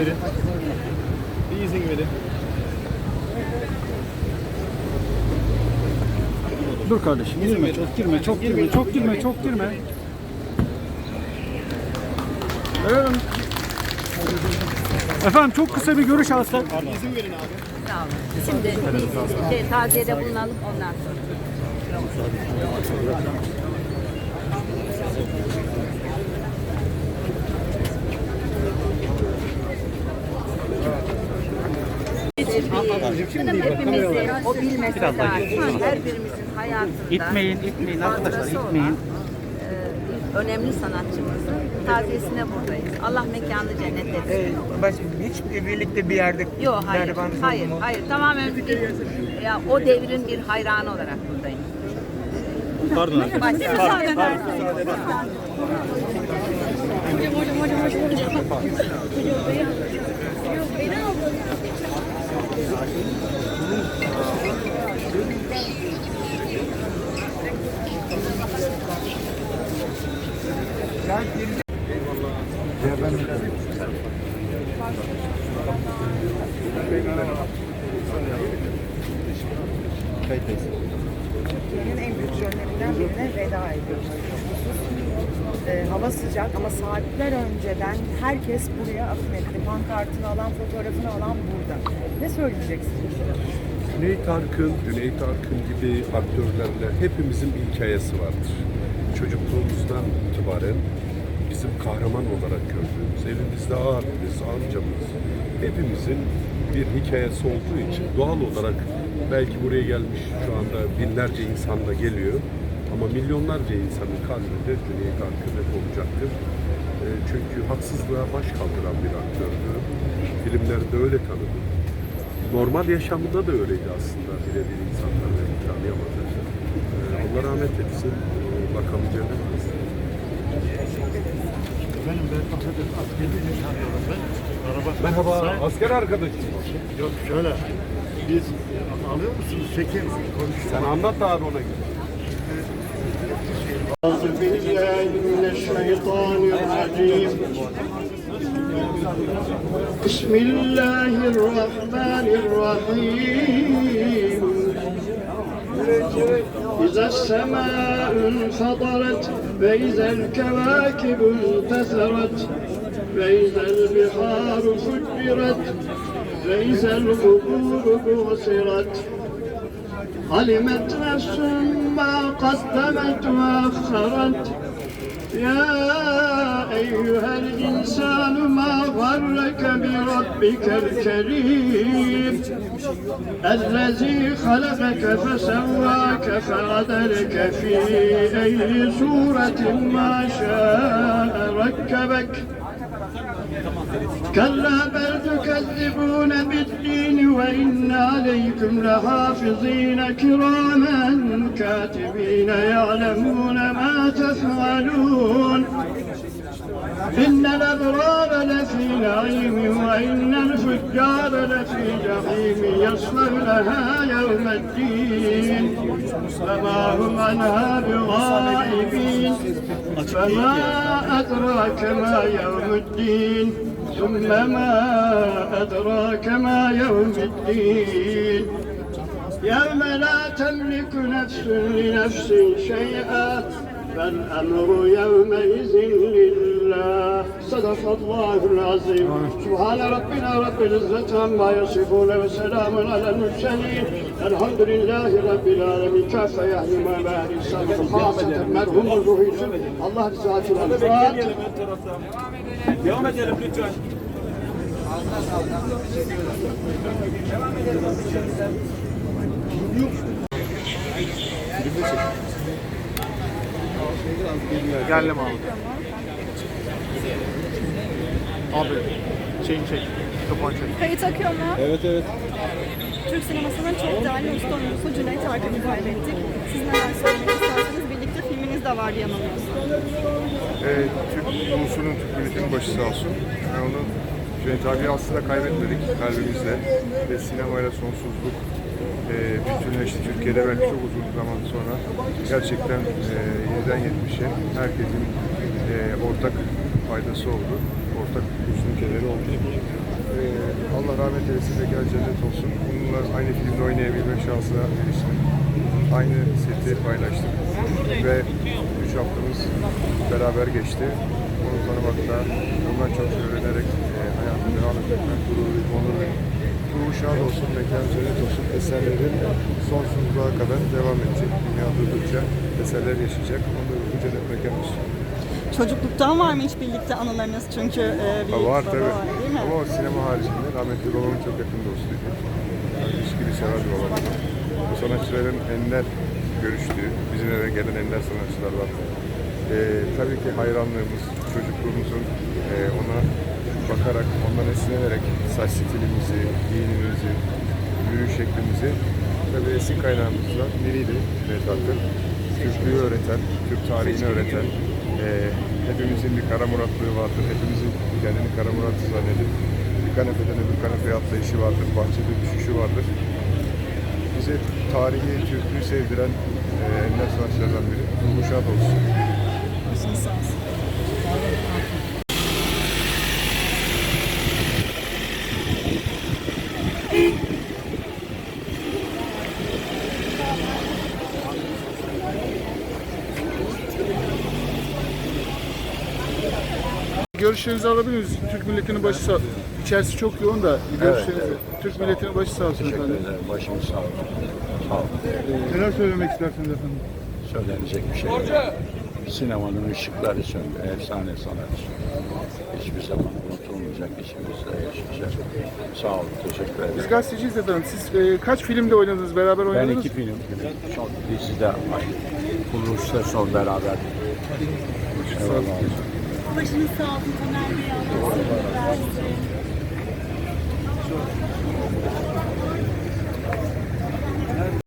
verin. Bir izin verin. Dur kardeşim girme çok girme çok girme çok girme çok girme. Verelim. Efendim çok kısa bir görüş alsak. İzin verin abi. Sağ olun. Şimdi şey, taziyede bulunalım ondan sonra. Hepimizin o bilmese dahi her birimizin hayatında İtmeyin, itmeyin arkadaşlar, itmeyin. olan, e, önemli sanatçımızın taziyesine buradayız. Allah mekanı cennet etsin. Ee, baş, hiç birlikte bir yerde Yok hayır, gariban hayır, hayır. Tamamen bir, ya o devrin bir hayranı olarak buradayım. Pardon. Başka. Türkiye'nin en büyük jönlerinden birine veda ediyoruz. Ee, hava sıcak ama saatler önceden herkes buraya akın etti. Pankartını alan, fotoğrafını alan burada. Ne söyleyeceksiniz? Cüneyt Arkın, Cüneyt Arkın gibi aktörlerle hepimizin bir hikayesi vardır. Çocukluğumuzdan itibaren bizim kahraman olarak gördüğümüz, evimizde abimiz, amcamız, hepimizin bir hikayesi olduğu için doğal olarak belki buraya gelmiş şu anda binlerce insanla geliyor ama milyonlarca insanın kalbinde Cüneyt Arkın hep olacaktır. E, Çünkü haksızlığa baş kaldıran bir aktördü. Filmlerde öyle tanıdık normal yaşamında da öyleydi aslında birebir insanlar ve tanıyamadı. Ee, Allah rahmet etsin. Ee, Bakalım cennet olsun. Efendim ben Atatürk askerliğini tanıyorum ben. Araba Merhaba, asker arkadaşım. Yok şöyle, biz alıyor musunuz? Çekin, konuşuyor. Sen anlat da abi ona göre. Hazır الشيطان الرجيم. بسم الله الرحمن الرحيم. إذا السماء انفطرت وإذا الكواكب انتثرت وإذا البحار فجرت وإذا القبور بعثرت. علمت نفس ما قدمت وأخرت. يا أيها الإنسان ما غرك بربك الكريم؟ الذي خلقك فسواك فعدلك في أي صورة ما شاء ركبك. كلا بل تكذبون بالدين وإن عليكم لحافظين كراما كاتبين يعلمون ما تفعلون إن الأبرار لفي نعيم وإن الفجار لفي جحيم يصلونها يوم الدين. فما هم عنها بغائبين. فما أدراك ما يوم الدين. ثم ما أدراك ما يوم الدين. يوم لا تملك نفس لنفس شيئا. فالأمر يومئذ لله صدق الله العظيم سبحان ربنا رب العزة عما يصفون وسلام على المرسلين الحمد لله رب العالمين كافة يعني ما بعد السابق خاصة مرهم الرهيس الله رزاق الأنفال Devam edelim lütfen. Geldim abi. Abi şeyini çek. Kapağını çek. Kayıt akıyor mu? Evet evet. Türk sinemasının çok değerli usta oyuncusu Cüneyt Arkın'ı kaybettik. Siz neler söylemek isterseniz birlikte filminiz de vardı yanılmıyorsam. Ee, Türk ulusunun, Türk milletinin başı sağ olsun. Yani onu Cüneyt abi aslında kaybetmedik kalbimizle. Ve sinemayla sonsuzluk e, bütünleşti Türkiye'de belki çok uzun zaman sonra. Gerçekten e, 7'den 70'e herkesin e, ortak faydası oldu. Ortak uzun kederi oldu. rahmet eylesin, mekan cennet olsun. Bununla aynı filmde oynayabilme şansına eriştim. Aynı seti paylaştık ve üç haftamız beraber geçti. Onu tanımakta, ondan çok şey öğrenerek e, hayatımı devam etmekten gurur onur. Ruhu şad olsun, mekan cennet olsun. Eserleri sonsuzluğa kadar devam edecek. Dünya durdukça eserler yaşayacak. Onda ruhu cennet mekan olsun. Çocukluktan var mı hiç birlikte anılarınız? Çünkü e, bir Ha, var baba tabii. var değil mi? Ama o sinema haricinde rahmetli babamın çok yakın dostuydu. Kardeş gibi severdi babam. Bu sanatçıların ender görüştüğü, bizim eve gelen ender sanatçılar var. Ee, tabii ki hayranlığımız, çocukluğumuzun e, ona bakarak, ondan esinlenerek saç stilimizi, giyinimizi, yürüyüş şeklimizi tabii esin kaynağımızdan biriydi Cüneyt Arkın. Türklüğü öğreten, Türk tarihini öğreten, e, hepimizin bir kara muratlığı vardır. Hepimizin kendini kara murat zannedip bir kanepeden öbür kanepeye atlayışı vardır. Bahçede düşüşü vardır. Bize tarihi, Türklüğü sevdiren e, ender sanatçılardan biri. Ruhu şad olsun. Başınız sağ olsun. Görüşlerinizi alabilir miyiz? Türk milletinin başı sağ İçerisi çok yoğun da görüşlerinizi. Türk milletinin başı sağ olsun efendim. Başımız sağ olsun. Sağ olun. Neler söylemek istersiniz efendim? Söylenecek bir şey yok. Sinemanın ışıkları söndü. Efsane sanatçı. Hiçbir zaman unutulmayacak, içimizde yaşayacak. Sağ olun, teşekkür Biz ederim. gazeteciyiz efendim. Siz e, kaç filmde oynadınız? Beraber Ben oynadınız? iki film, çok dizide aynı. Kuruluşta son beraber. Eyvallah. Başınız sağ olsun Taner Bey. Allah sağlık versin.